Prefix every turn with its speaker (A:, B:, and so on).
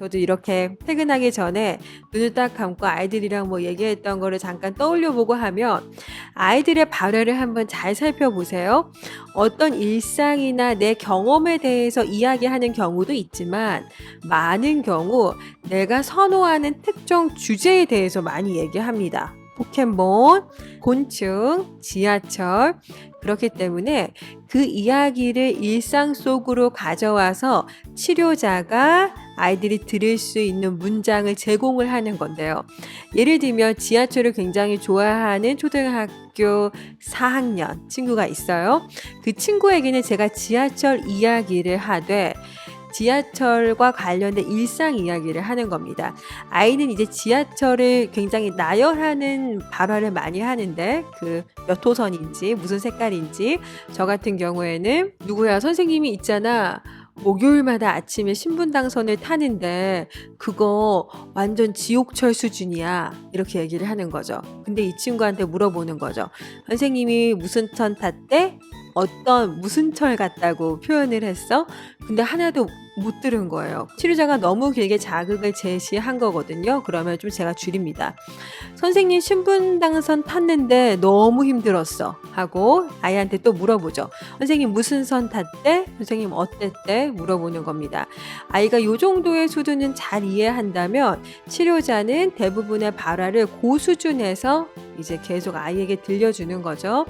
A: 저도 이렇게 퇴근하기 전에 눈을 딱 감고 아이들이랑 뭐 얘기했던 거를 잠깐 떠올려 보고 하면 아이들의 발화를 한번 잘 살펴보세요. 어떤 일상이나 내 경험에 대해서 이야기하는 경우도 있지만 많은 경우 내가 선호하는 특정 주제에 대해서 많이 얘기합니다. 포켓몬, 곤충, 지하철. 그렇기 때문에 그 이야기를 일상 속으로 가져와서 치료자가 아이들이 들을 수 있는 문장을 제공을 하는 건데요. 예를 들면 지하철을 굉장히 좋아하는 초등학교 4학년 친구가 있어요. 그 친구에게는 제가 지하철 이야기를 하되 지하철과 관련된 일상 이야기를 하는 겁니다. 아이는 이제 지하철을 굉장히 나열하는 발화를 많이 하는데 그 몇 호선인지 무슨 색깔인지 저 같은 경우에는 누구야 선생님이 있잖아. 목요일마다 아침에 신분당선을 타는데 그거 완전 지옥철 수준이야. 이렇게 얘기를 하는 거죠. 근데 이 친구한테 물어보는 거죠. 선생님이 무슨 천 탔대? 어떤 무슨 철 같다고 표현을 했어? 근데 하나도 못 들은 거예요. 치료자가 너무 길게 자극을 제시한 거거든요. 그러면 좀 제가 줄입니다. 선생님 신분당선 탔는데 너무 힘들었어. 하고 아이한테 또 물어보죠. 선생님 무슨 선 탔대? 선생님 어땠대? 물어보는 겁니다. 아이가 요 정도의 수준은 잘 이해한다면 치료자는 대부분의 발화를 고수준에서 이제 계속 아이에게 들려주는 거죠.